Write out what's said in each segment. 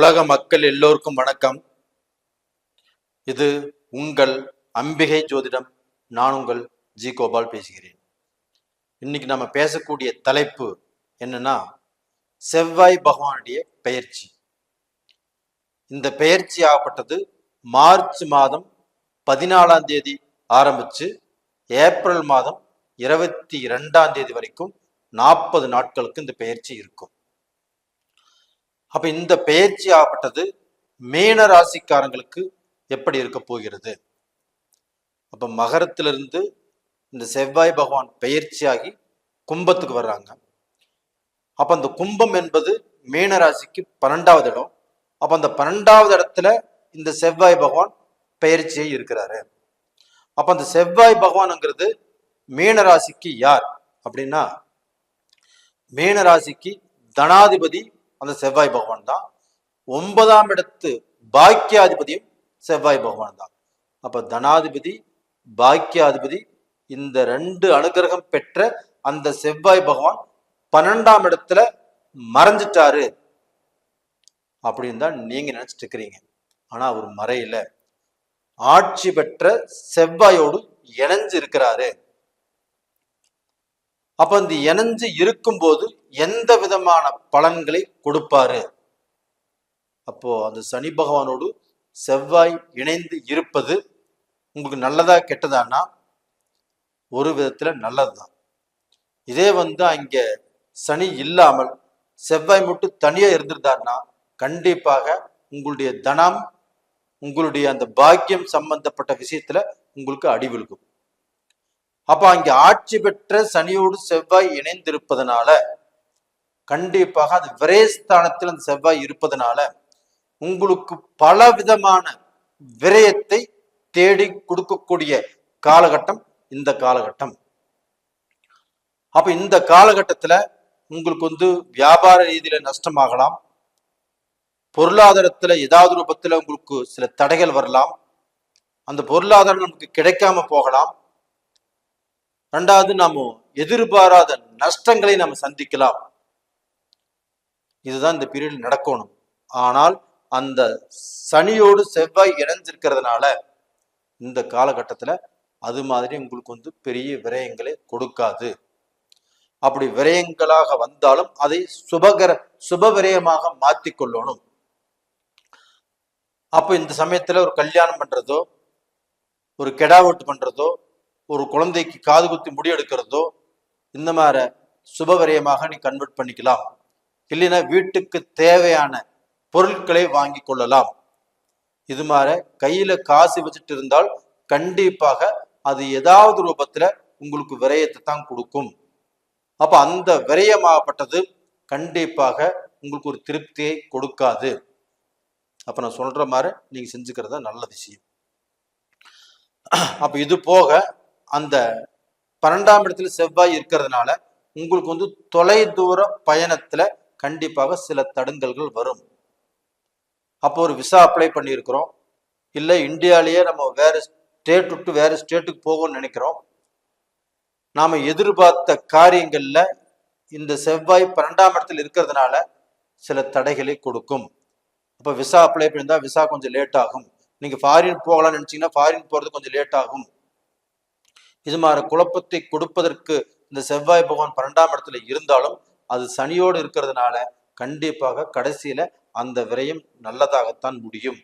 உலக மக்கள் எல்லோருக்கும் வணக்கம். இது உங்கள் அம்பிகை ஜோதிடம். நான் உங்கள் ஜி கோபால் பேசுகிறேன். இன்னைக்கு நம்ம பேசக்கூடிய தலைப்பு என்னன்னா செவ்வாய் பகவானுடைய பெயர்ச்சி. இந்த பெயர்ச்சி ஆகப்பட்டது மார்ச் மாதம் பதினாலாம் தேதி ஆரம்பிச்சு ஏப்ரல் மாதம் இருபத்தி இரண்டாம் தேதி வரைக்கும் நாற்பது நாட்களுக்கு இந்த பெயர்ச்சி இருக்கும். அப்ப இந்த பெயர்ச்சி ஆகப்பட்டது மீன ராசிக்காரங்களுக்கு எப்படி இருக்க போகிறது? அப்ப மகரத்திலிருந்து இந்த செவ்வாய் பகவான் பெயர்ச்சியாகி கும்பத்துக்கு வர்றாங்க. அப்ப அந்த கும்பம் என்பது மீன ராசிக்கு பன்னெண்டாவது இடம். அப்ப அந்த பன்னெண்டாவது இடத்துல இந்த செவ்வாய் பகவான் பெயர்ச்சியை இருக்கிறாரு. அப்ப அந்த செவ்வாய் பகவான்ங்கிறது மீன ராசிக்கு யார் அப்படின்னா மீன ராசிக்கு தனாதிபதி அந்த செவ்வாய் பகவான் தான். ஒன்பதாம் இடத்து பாக்கியாதிபதியும் செவ்வாய் பகவான் தான். அப்ப தனாதிபதி பாக்கியாதிபதி இந்த ரெண்டு அனுகிரகம் பெற்ற அந்த செவ்வாய் பகவான் பன்னெண்டாம் இடத்துல மறைஞ்சிட்டாரு. அப்படின்னு தான் நீங்க நினைச்சிட்டு இருக்கிறீங்க. ஆனா அவர் மறையில. ஆட்சி பெற்ற செவ்வாயோடு இணைஞ்சு இருக்கிறாரு அப்ப இந்த இணைஞ்சு இருக்கும்போது எந்த விதமான பலன்களை கொடுப்பாரு? அப்போ அந்த சனி பகவானோடு செவ்வாய் இணைந்து இருப்பது உங்களுக்கு நல்லதா கெட்டதானா ஒரு விதத்துல நல்லதுதான். இதே வந்து அங்க சனி இல்லாமல் செவ்வாய் மட்டும் தனியா இருந்திருந்தாருன்னா கண்டிப்பாக உங்களுடைய தனம் உங்களுடைய அந்த பாக்கியம் சம்பந்தப்பட்ட விஷயத்துல உங்களுக்கு அடிவிழுக்கும் அப்ப அங்க ஆட்சி பெற்ற சனியோடு செவ்வாய் இணைந்திருப்பதனால கண்டிப்பாக அது விரயஸ்தானத்தில் அந்த செவ்வாய் இருப்பதனால உங்களுக்கு பல விதமான விரயத்தை தேடி கொடுக்கக்கூடிய காலகட்டம் இந்த காலகட்டம். அப்ப இந்த காலகட்டத்துல உங்களுக்கு வந்து வியாபார ரீதியில நஷ்டமாகலாம். பொருளாதாரத்துல ஏதாவது ரூபத்துல உங்களுக்கு சில தடைகள் வரலாம். அந்த பொருளாதாரம் நமக்கு கிடைக்காம போகலாம். ரெண்டாவது நாம எதிர்பாராத நஷ்டங்களை நம்ம சந்திக்கலாம். இதுதான் இந்த பீரியட் நடக்கணும். ஆனால் அந்த சனியோடு செவ்வாய் இணைஞ்சிருக்கிறதுனால இந்த காலகட்டத்துல அது மாதிரி உங்களுக்கு வந்து பெரிய விரயங்களை கொடுக்காது. அப்படி விரயங்களாக வந்தாலும் அதை சுபகர சுப விரயமாக மாற்றி கொள்ளணும். அப்போ இந்த சமயத்துல ஒரு கல்யாணம் பண்றதோ ஒரு கெடா வெட்டு பண்றதோ ஒரு குழந்தைக்கு காது குத்தி முடி எடுக்கிறதோ இந்த மாதிரி சுப விரயமாக நீ கன்வெர்ட் பண்ணிக்கலாம். இல்லைன்னா வீட்டுக்கு தேவையான பொருட்களை வாங்கி கொள்ளலாம். இது மாதிரி கையில காசு வச்சுட்டு இருந்தால் கண்டிப்பாக அது ஏதாவது ரூபத்துல உங்களுக்கு விரயத்தை தான் கொடுக்கும். அப்ப அந்த விரயமாகப்பட்டது கண்டிப்பாக உங்களுக்கு ஒரு திருப்தியை கொடுக்காது. அப்ப நான் சொல்ற மாதிரி நீங்க செஞ்சுக்கிறது தான் நல்ல விஷயம். அப்ப இது போக அந்த பன்னெண்டாம் இடத்துல செவ்வாய் இருக்கிறதுனால உங்களுக்கு வந்து தொலை தூர பயணத்துல கண்டிப்பாக சில தடுங்கல்கள் வரும். அப்போ ஒரு விசா அப்ளை பண்ணியிருக்கிறோம். இல்லை இந்தியாலேயே நம்ம வேற ஸ்டேட் விட்டு வேற ஸ்டேட்டுக்கு போகணும்னு நினைக்கிறோம். நாம் எதிர்பார்த்த காரியங்களில் இந்த செவ்வாய் பன்னெண்டாம் இடத்தில் இருக்கிறதுனால சில தடைகளை கொடுக்கும். அப்போ விசா அப்ளை பண்ணியிருந்தால் விசா கொஞ்சம் லேட் ஆகும். நீங்கள் ஃபாரின் போகலாம்னு நினச்சிங்கன்னா ஃபாரின் போகிறது கொஞ்சம் லேட் ஆகும். இது மாதிரி குழப்பத்தை கொடுப்பதற்கு இந்த செவ்வாய் பகவான் பன்னெண்டாம் இடத்துல இருந்தாலும் அது சனியோடு இருக்கிறதுனால கண்டிப்பாக கடைசியில அந்த விரயம் நல்லதாகத்தான் முடியும்.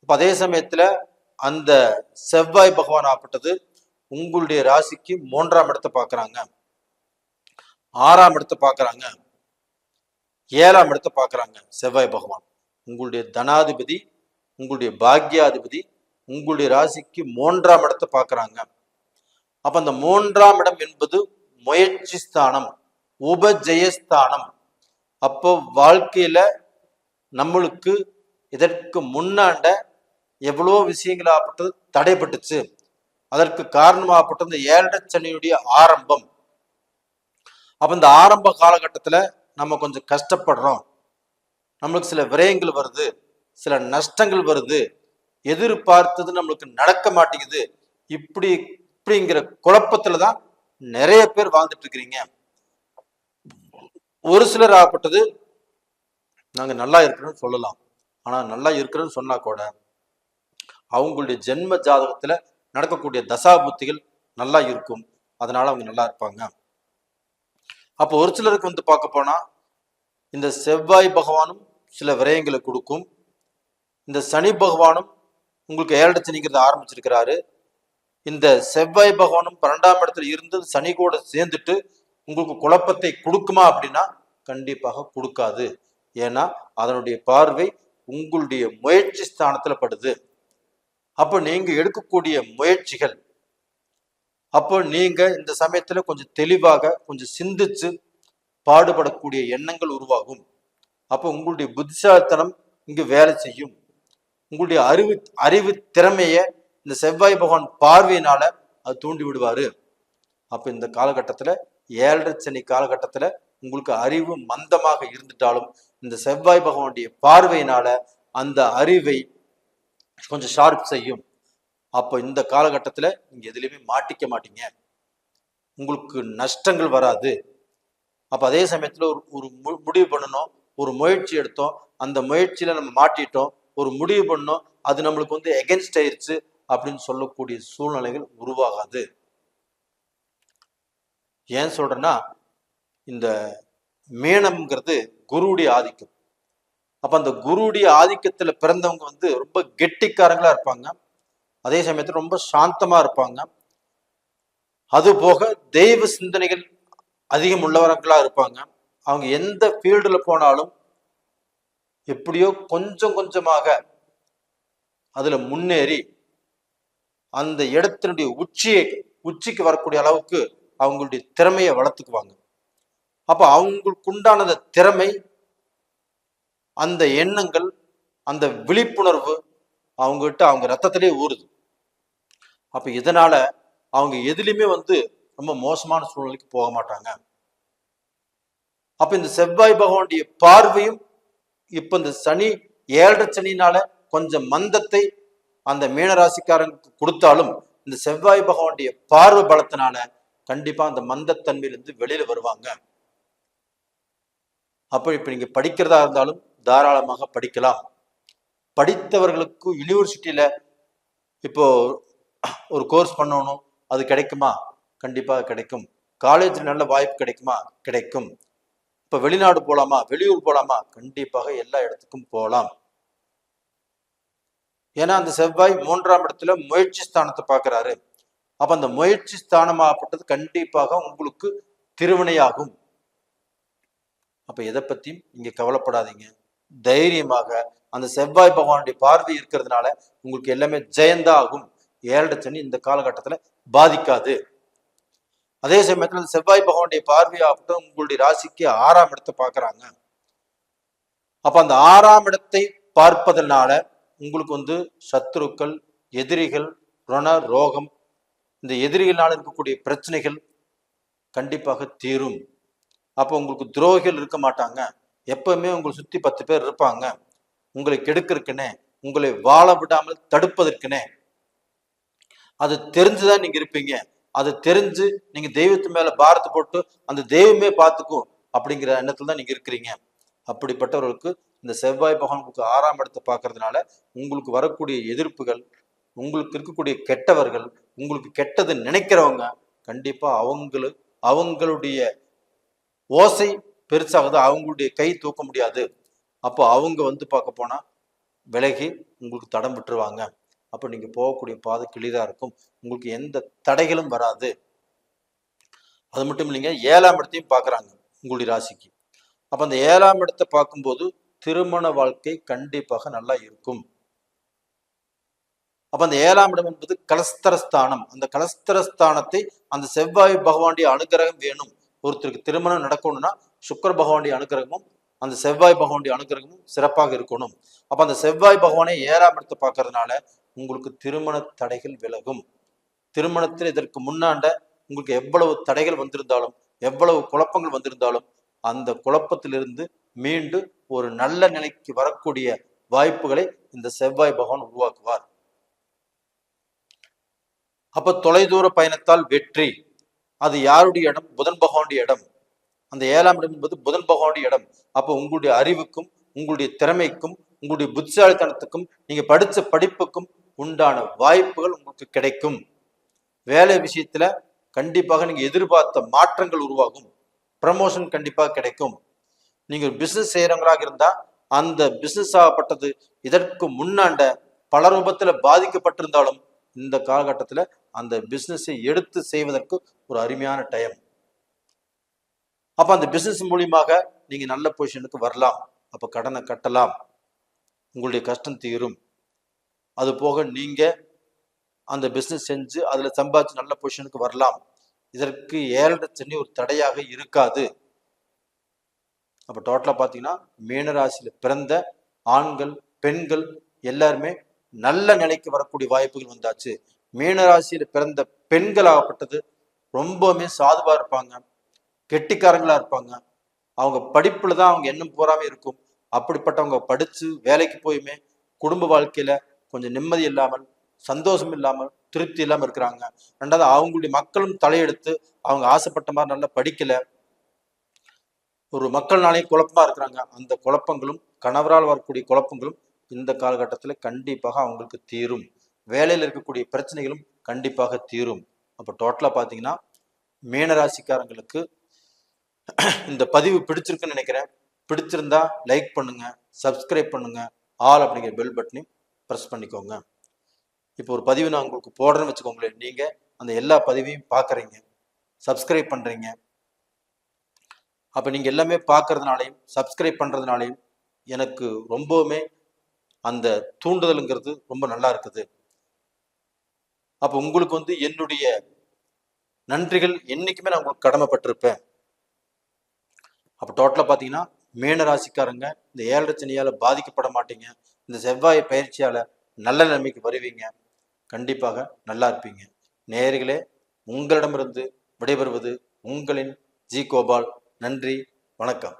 அப்ப அதே சமயத்துல அந்த செவ்வாய் பகவான் ஆப்பட்டது உங்களுடைய ராசிக்கு மூன்றாம் இடத்தை பார்க்கறாங்க. ஆறாம் இடத்தை பார்க்கறாங்க. ஏழாம் இடத்தை பார்க்கறாங்க செவ்வாய் பகவான். உங்களுடைய தனாதிபதி உங்களுடைய பாக்யாதிபதி உங்களுடைய ராசிக்கு மூன்றாம் இடத்தை பார்க்கறாங்க. அப்ப அந்த மூன்றாம் இடம் என்பது முயற்சி ஸ்தானம். உபஜெயஸ்தானம். அப்போ வாழ்க்கையில நம்மளுக்கு இதற்கு முன்னாண்ட எவ்வளோ விஷயங்களாகப்பட்டது தடைப்பட்டுச்சு அதற்கு காரணமாகப்பட்ட இந்த ஏழரை ஆரம்பம். அப்போ இந்த ஆரம்ப காலகட்டத்தில் நம்ம கொஞ்சம் கஷ்டப்படுறோம். நம்மளுக்கு சில விரயங்கள் வருது சில நஷ்டங்கள் வருது எதிர்பார்த்தது நம்மளுக்கு நடக்க மாட்டேங்குது. இப்படி இப்படிங்கிற குழப்பத்துல தான் நிறைய பேர் வாழ்ந்துட்டு இருக்கிறீங்க. ஒரு சிலர் ஆகப்பட்டது. நாங்கள் நல்லா இருக்கிறோன்னு சொல்லலாம். ஆனால் நல்லா இருக்கிறோன்னு சொன்னால் கூட அவங்களுடைய ஜென்ம ஜாதகத்தில் நடக்கக்கூடிய தசா புத்திகள் நல்லா இருக்கும். அதனால அவங்க நல்லா இருப்பாங்க. அப்போ ஒரு சிலருக்கு வந்து பார்க்க போனால் இந்த செவ்வாய் பகவானும் சில விரயங்களை கொடுக்கும். இந்த சனி பகவானும் உங்களுக்கு ஏழரை சனிங்கிறத ஆரம்பிச்சிருக்கிறாரு. இந்த செவ்வாய் பகவானும் பன்னெண்டாம் இடத்துல இருந்து சனி கூட சேர்ந்துட்டு உங்களுக்கு குழப்பத்தை கொடுக்குமா அப்படின்னா கண்டிப்பாக கொடுக்காது. ஏன்னா அதனுடைய பார்வை உங்களுடைய முயற்சி ஸ்தானத்துல படுது. அப்போ நீங்க எடுக்கக்கூடிய முயற்சிகள் அப்போ நீங்க இந்த சமயத்துல கொஞ்சம் தெளிவாக கொஞ்சம் சிந்திச்சு பாடுபடக்கூடிய எண்ணங்கள் உருவாகும். அப்போ உங்களுடைய புத்திசாலித்தனம் இங்கு வேலை செய்யும். உங்களுடைய அறிவு அறிவு திறமைய இந்த செவ்வாய் பகவான் பார்வையினால அது தூண்டி விடுவாரு அப்ப இந்த காலகட்டத்துல ஏழரை சனி காலகட்டத்தில் உங்களுக்கு அறிவு மந்தமாக இருந்துட்டாலும் இந்த செவ்வாய் பகவானுடைய பார்வையினால அந்த அறிவை கொஞ்சம் ஷார்ப் செய்யும். அப்போ இந்த காலகட்டத்தில் நீங்கள் எதுலேயுமே மாட்டிக்க மாட்டீங்க. உங்களுக்கு நஷ்டங்கள் வராது. அப்போ அதே சமயத்தில் ஒரு ஒரு மு- முடிவு பண்ணணும். ஒரு முயற்சி எடுத்தோம். அந்த முயற்சியில் நம்ம மாட்டிட்டோம். ஒரு முடிவு பண்ணோம். அது நம்மளுக்கு வந்து எகென்ஸ்ட் ஆயிடுச்சு அப்படின்னு சொல்லக்கூடிய சூழ்நிலைகள் உருவாகாது. ஏன் சொல்கிறேன்னா இந்த மீனம்ங்கிறது குருவுடைய ஆதிக்கம். அப்போ அந்த குருவுடைய ஆதிக்கத்தில் பிறந்தவங்க வந்து ரொம்ப கெட்டிக்காரங்களாக இருப்பாங்க. அதே சமயத்தில் ரொம்ப சாந்தமாக இருப்பாங்க. அதுபோக தெய்வ சிந்தனைகள் அதிகம் உள்ளவர்களாக இருப்பாங்க. அவங்க எந்த ஃபீல்டில் போனாலும் எப்படியோ கொஞ்சம் கொஞ்சமாக அதில் முன்னேறி அந்த இடத்தினுடைய உச்சியை உச்சிக்கு வரக்கூடிய அளவுக்கு அவங்களுடைய திறமையை வளர்த்துக்குவாங்க. அப்போ அவங்களுக்கு உண்டான அந்த திறமை அந்த எண்ணங்கள் அந்த விழிப்புணர்வு அவங்ககிட்ட அவங்க ரத்தத்திலே ஊறுது. அப்போ இதனால அவங்க எதுலையுமே வந்து ரொம்ப மோசமான சூழ்நிலைக்கு போக மாட்டாங்க. அப்ப இந்த செவ்வாய் பகவானுடைய பார்வையும் இப்போ இந்த சனி ஏழரை சனினால கொஞ்சம் மந்தத்தை அந்த மீனராசிக்காரங்களுக்கு கொடுத்தாலும் இந்த செவ்வாய் பகவானுடைய பார்வை பலத்தினால கண்டிப்பா அந்த மந்தத்தன்மையிலிருந்து வெளியில வருவாங்க. அப்போ இப்ப நீங்க படிக்கிறதா இருந்தாலும் தாராளமாக படிக்கலாம். படித்தவர்களுக்கு யூனிவர்சிட்டியில இப்போ ஒரு கோர்ஸ் பண்ணணும் அது கிடைக்குமா? கண்டிப்பாக கிடைக்கும். காலேஜில் நல்ல வாய்ப்பு கிடைக்குமா? கிடைக்கும். இப்போ வெளிநாடு போகலாமா வெளியூர் போகலாமா கண்டிப்பாக எல்லா இடத்துக்கும் போகலாம் ஏன்னா அந்த செவ்வாய் மூன்றாம் இடத்துல முயற்சி ஸ்தானத்தை பார்க்குறாரு. அப்ப அந்த முயற்சி ஸ்தானமாகப்பட்டது கண்டிப்பாக உங்களுக்கு திருவினையாகும். அப்ப எதை பத்தியும் இங்க கவலைப்படாதீங்க. தைரியமாக அந்த செவ்வாய் பகவானுடைய பார்வை இருக்கிறதுனால உங்களுக்கு எல்லாமே ஜெயந்தா ஆகும். ஏழரை சனி இந்த காலகட்டத்துல பாதிக்காது. அதே சமயத்துல செவ்வாய் பகவானுடைய பார்வையாகட்டும் உங்களுடைய ராசிக்கு ஆறாம் இடத்தை பார்க்குறாங்க. அப்ப அந்த ஆறாம் இடத்தை பார்ப்பதனால உங்களுக்கு வந்து சத்துருக்கள் எதிரிகள் ரண ரோகம் இந்த எதிரிகளால் இருக்கக்கூடிய பிரச்சனைகள் கண்டிப்பாக தீரும். அப்போ உங்களுக்கு துரோகிகள் இருக்க மாட்டாங்க. எப்பவுமே உங்களை சுத்தி பத்து பேர் இருப்பாங்க. உங்களை கெடுக்கிறதுக்குனே உங்களை வாழ விடாமல் தடுப்பதற்குனே அது தெரிஞ்சுதான் நீங்க இருப்பீங்க. அது தெரிஞ்சு நீங்க தெய்வத்து மேல பாரத்து போட்டு அந்த தெய்வமே பார்த்துக்கும் அப்படிங்கிற எண்ணத்துல தான் நீங்க இருக்கிறீங்க. அப்படிப்பட்டவர்களுக்கு இந்த செவ்வாய் பகவான் உங்களுக்கு ஆறாம் இடத்தை பார்க்கறதுனால உங்களுக்கு வரக்கூடிய எதிர்ப்புகள் உங்களுக்கு இருக்கக்கூடிய கெட்டவர்கள் உங்களுக்கு கெட்டது நினைக்கிறவங்க கண்டிப்பா அவங்களு அவங்களுடைய ஓசை பெருசாகுது அவங்களுடைய கை தூக்க முடியாது. அப்போ அவங்க வந்து பார்க்க போனா விலகி உங்களுக்கு தடம் விட்டுருவாங்க. அப்போ நீங்க போகக்கூடிய பாதை கிளிதா இருக்கும். உங்களுக்கு எந்த தடைகளும் வராது. அது மட்டும் இல்லைங்க ஏழாம் இடத்தையும் பார்க்குறாங்க உங்களுடைய ராசிக்கு. அப்ப அந்த ஏழாம் இடத்தை பார்க்கும்போது திருமண வாழ்க்கை கண்டிப்பாக நல்லா இருக்கும். அப்ப அந்த ஏழாம் இடம் என்பது கலஸ்தரஸ்தானம். அந்த கலஸ்தரஸ்தானத்தை அந்த செவ்வாய் பகவானுடைய அனுகிரகம் வேணும். ஒருத்தருக்கு திருமணம் நடக்கணும்னா சுக்கர பகவானுடைய அனுகிரகமும் அந்த செவ்வாய் பகவானுடைய அனுகிரகமும் சிறப்பாக இருக்கணும். அப்ப அந்த செவ்வாய் பகவானை ஏழாம் இடத்தை பார்க்கறதுனால உங்களுக்கு திருமண தடைகள் விலகும். திருமணத்தில் இதற்கு முன்னாண்ட உங்களுக்கு எவ்வளவு தடைகள் வந்திருந்தாலும் எவ்வளவு குழப்பங்கள் வந்திருந்தாலும் அந்த குழப்பத்திலிருந்து மீண்டும் ஒரு நல்ல நிலைக்கு வரக்கூடிய வாய்ப்புகளை இந்த செவ்வாய் பகவான் உருவாக்குவார். அப்ப தொலைதூர பயணத்தால் வெற்றி. அது யாருடைய இடம்? புதன் பகவானுடைய இடம். அந்த ஏழாம் இடம் என்பது புதன் பகவானுடைய இடம். அப்போ உங்களுடைய அறிவுக்கும் உங்களுடைய திறமைக்கும் உங்களுடைய புத்திசாலித்தனத்துக்கும் நீங்க படிச்ச படிப்புக்கும் உண்டான வாய்ப்புகள் உங்களுக்கு கிடைக்கும். வேலை விஷயத்துல கண்டிப்பாக நீங்க எதிர்பார்த்த மாற்றங்கள் உருவாகும். ப்ரமோஷன் கண்டிப்பாக கிடைக்கும். நீங்க பிசினஸ் செய்யறவங்களாக இருந்தா அந்த பிசினஸ் ஆகப்பட்டது இதற்கு முன்னாண்ட பல ரூபத்துல பாதிக்கப்பட்டிருந்தாலும் இந்த காலகட்டத்துல அந்த பிசினஸை எடுத்து செய்வதற்கு ஒரு அருமையான டைம் அப்ப அந்த பிசினஸ் மூலியமாக நீங்க நல்ல பொசிஷனுக்கு வரலாம். அப்ப கடனை கட்டலாம். உங்களுடைய கஷ்டம் தீரும். அது போக நீங்க அந்த பிசினஸ் செஞ்சு அதுல சம்பாதிச்சு நல்ல பொசிஷனுக்கு வரலாம். இதற்கு ஏழரை சனி ஒரு தடையாக இருக்காது. அப்ப டோட்டலா பாத்தீங்கன்னா மீனராசியில் பிறந்த ஆண்கள் பெண்கள் எல்லாருமே நல்ல நிலைக்கு வரக்கூடிய வாய்ப்புகள் வந்தாச்சு. மீனராசியில் பிறந்த பெண்கள் ஆகப்பட்டது ரொம்பவுமே சாதுவாக இருப்பாங்க. கெட்டிக்காரங்களா இருப்பாங்க. அவங்க படிப்புல தான் அவங்க எண்ணம் போறாம இருக்கும். அப்படிப்பட்டவங்க படிச்சு வேலைக்கு போயுமே குடும்ப வாழ்க்கையில கொஞ்சம் நிம்மதி இல்லாமல் சந்தோஷம் இல்லாமல் திருப்தி இல்லாமல் இருக்கிறாங்க. ரெண்டாவது அவங்களுடைய மக்களும் தலையெடுத்து அவங்க ஆசைப்பட்ட மாதிரி நல்லா படிக்கல. ஒரு மக்கள்னாலே குழப்பமா இருக்கிறாங்க. அந்த குழப்பங்களும் கணவரால் வரக்கூடிய குழப்பங்களும் இந்த காலகட்டத்தில் கண்டிப்பாக அவங்களுக்கு தீரும். வேலையில் இருக்கக்கூடிய பிரச்சனைகளும் கண்டிப்பாக தீரும். அப்போ டோட்டலாக பார்த்தீங்கன்னா மீனராசிக்காரங்களுக்கு இந்த பதிவு பிடிச்சிருக்குன்னு நினைக்கிறேன். பிடிச்சிருந்தா லைக் பண்ணுங்க சப்ஸ்கிரைப் பண்ணுங்க ஆல் அப்படிங்கிற பெல் பட்டனையும் ப்ரெஸ் பண்ணிக்கோங்க. இப்போ ஒரு பதிவு நான் உங்களுக்கு போடுறேன்னு வச்சுக்கோங்களேன். நீங்கள் அந்த எல்லா பதிவையும் பார்க்குறீங்க சப்ஸ்கிரைப் பண்ணுறீங்க அப்போ நீங்கள் எல்லாமே பார்க்கறதுனாலையும் சப்ஸ்கிரைப் பண்ணுறதுனாலையும் எனக்கு ரொம்பவுமே அந்த தூண்டுதலுங்கிறது ரொம்ப நல்லா இருக்குது. அப்போ உங்களுக்கு வந்து என்னுடைய நன்றிகள் என்றைக்குமே நான் உங்களுக்கு கடமைப்பட்டிருப்பேன். அப்போ டோட்டலாக பார்த்தீங்கன்னா மீன ராசிக்காரங்க இந்த ஏழரை சனியால் பாதிக்கப்பட மாட்டீங்க. இந்த செவ்வாய் பயிற்சியால் நல்ல நிலைமைக்கு வருவீங்க. கண்டிப்பாக நல்லா இருப்பீங்க. நேர்களே உங்களிடமிருந்து விடைபெறுவது உங்களின் ஜி கோபால். நன்றி வணக்கம்.